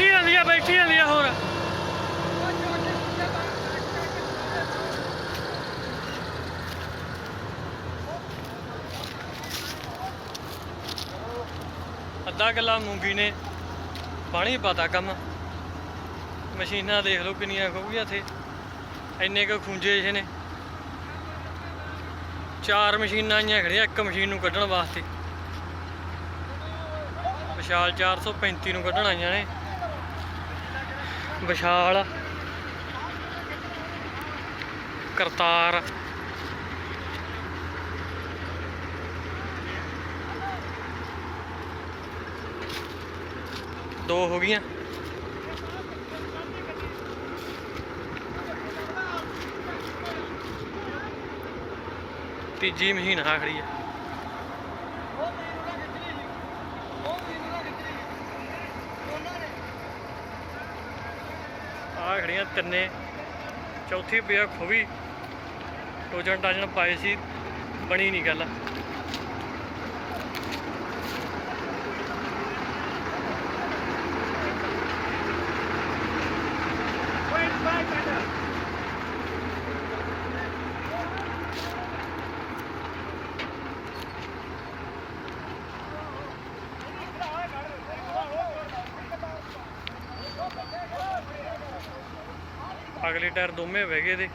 ਬੈਠੀ ਜਾਂਦੀ ਆ, ਬੈਠੀ ਜਾਂਦੀ ਆ ਹੋਰ। ਅੱਧਾ ਕਿੱਲਾ ਮੂੰਗੀ ਨੇ, ਪਾਣੀ ਪਤਾ ਕੰਮ। ਮਸ਼ੀਨਾਂ ਦੇਖ ਲਓ ਕਿੰਨੀਆਂ ਖੋਗੀਆਂ ਇੱਥੇ। ਇੰਨੇ ਕੁ ਖੁੰਝੇ ਜਿਹੇ ਨੇ। ਚਾਰ ਮਸ਼ੀਨਾਂ ਆਈਆਂ ਖੜੀਆਂ, ਇੱਕ ਮਸ਼ੀਨ ਨੂੰ ਕੱਢਣ ਵਾਸਤੇ। ਵਿਸ਼ਾਲ 435 ਨੂੰ ਕੱਢਣ ਆਈਆਂ ਨੇ। ਵਿਸ਼ਾਲ ਕਰਤਾਰ। ਦੋ ਹੋ ਗਈਆਂ। ਤੀਜੀ ਮਸ਼ੀਨ ਆ ਖੜੀ ਆ। ਆ ਖੜੀਆਂ ਤਿੰਨੇ। ਚੌਥੀ ਪਿਆ ਖੋਵੀ। ਟੋਜਨ ਟਾਜਨ ਪਾਏ ਸੀ। ਬਣੀ ਨਹੀਂ ਗੱਲ। ਅਗਲੇ ਟਾਇਰ ਦੋਵੇਂ ਵਹਿ ਗਏ ਦੇ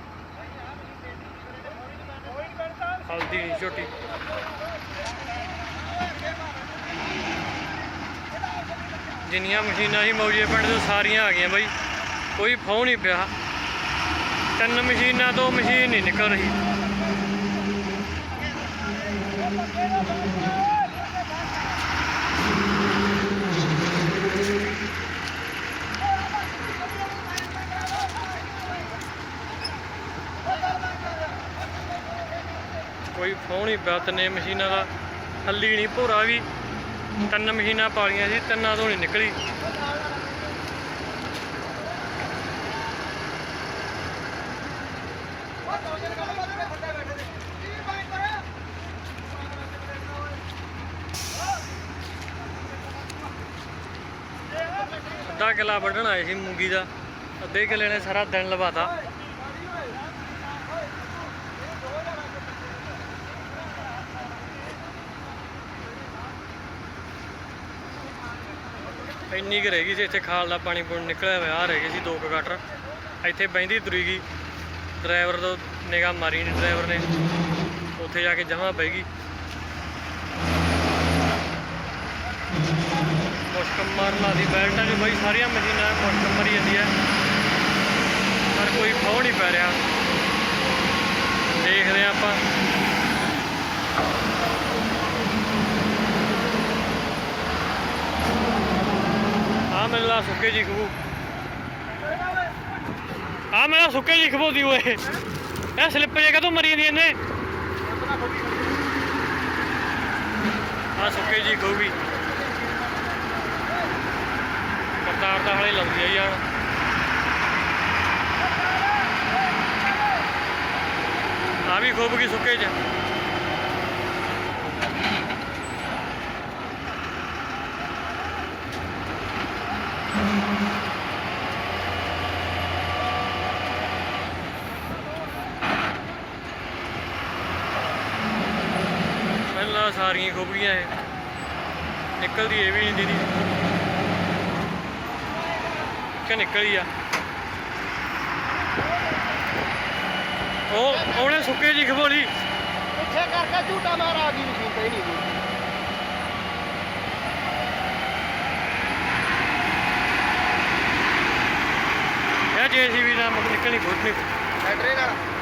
ਹਲਦੀ ਨਹੀਂ ਝੋਟੀ ਜਿੰਨੀਆਂ ਮਸ਼ੀਨਾਂ ਸੀ ਮੌਜੇ ਪਿੰਡ ਤੋਂ ਸਾਰੀਆਂ ਆ ਗਈਆਂ ਬਾਈ। ਕੋਈ ਫੌ ਨਹੀਂ ਪਿਆ। ਤਿੰਨ ਮਸ਼ੀਨਾਂ ਤੋਂ ਮਸ਼ੀਨ ਨਹੀਂ ਨਿਕਲ ਰਹੀ। ਕੋਈ ਫੋਨ ਹੀ ਪਿਆ ਤਿੰਨੇ ਮਸ਼ੀਨਾਂ ਦਾ ਹੱਲੀ ਨਹੀਂ, ਭੋਰਾ ਵੀ। ਤਿੰਨ ਮਸ਼ੀਨਾਂ ਪਾਲੀਆਂ ਸੀ, ਤਿੰਨਾਂ ਤੋਂ ਨਹੀਂ ਨਿਕਲੀ। ਅੱਧਾ ਕਿਲਾ ਵੱਢਣ ਆਏ ਸੀ ਮੂੰਗੀ ਦਾ। ਅੱਧੇ ਕਿਲੇ ਨੇ ਸਾਰਾ ਦਿਨ ਲਵਾਤਾ। ਇੰਨੀ ਕੁ ਰਹਿ ਗਈ ਸੀ, ਇੱਥੇ ਖਾਲ ਦਾ ਪਾਣੀ ਪੁਣ ਨਿਕਲਿਆ ਹੋਇਆ ਆ ਰਹਿ ਗਏ ਸੀ ਦੋ ਕੁ ਗਟਰ ਇੱਥੇ ਬਹਿੰਦੀ ਤੁਰੀ ਗਈ। ਡਰਾਈਵਰ ਤੋਂ ਨਿਗਾਹ ਮਾਰੀ ਨਹੀਂ ਡਰਾਈਵਰ ਨੇ। ਉੱਥੇ ਜਾ ਕੇ ਜਮਾ ਬਹਿ ਗਈ। ਮੁਸ਼ਕ ਮਾਰਨ ਲਾਦੀ ਬੈਲਟਾਂ 'ਚ ਬਈ, ਸਾਰੀਆਂ ਮਸ਼ੀਨਾਂ ਮੁਸ਼ਕ ਮਰੀ ਜਾਂਦੀ ਹੈ ਪਰ ਕੋਈ ਖੋਹ ਨਹੀਂ ਪੈ ਰਿਹਾ। ਦੇਖਦੇ ਹਾਂ ਆਪਾਂ। ਆ ਸੁੱਕੇ ਜੀ ਖਬੂ। ਆ ਮੇਰਾ ਸੁੱਕੇ ਜੀ ਖਬੂ ਦੀ ਓਏ। ਇਹ ਸਲਿੱਪ ਜੇ ਕਦੋਂ ਮਰੀ ਜਾਂਦੀ ਇਹਨੇ? ਆ ਸੁੱਕੇ ਜੀ ਖਬੂ ਵੀ। ਕਰਤਾਰ ਦਾ ਹਲੇ ਲਾਉਂਦੀ ਆ ਜਾਣ ਆ ਵੀ ਖੋਬ ਗਈ ਸੁੱਕੇ ਚ। ਪਹਿਲਾਂ ਸਾਰੀਆਂ ਗਈਆਂ ਇਹ। ਨਿਕਲਦੀ ਇਹ ਵੀ ਨਹੀਂ ਦੀਦੀ। ਕਿ ਨਿਕਲੀ ਆ? ਉਹ ਉਹਨੇ ਸੁੱਕੇ ਜੀ ਖਬੋਲੀ ਪਿੱਛੇ ਕਰਕੇ ਝੂਟਾ ਮਾਰ ਆ ਗਈ ਮਸ਼ੀਨ ਤੇ ਨਹੀਂ ਇਹ ਜੇਸੀਬੀ ਨਾਲ ਮੁੱਕ ਨਿਕਲਣੀ ਖੁਦ ਨਹੀਂ ਬੈਟਰੀ ਨਾਲ।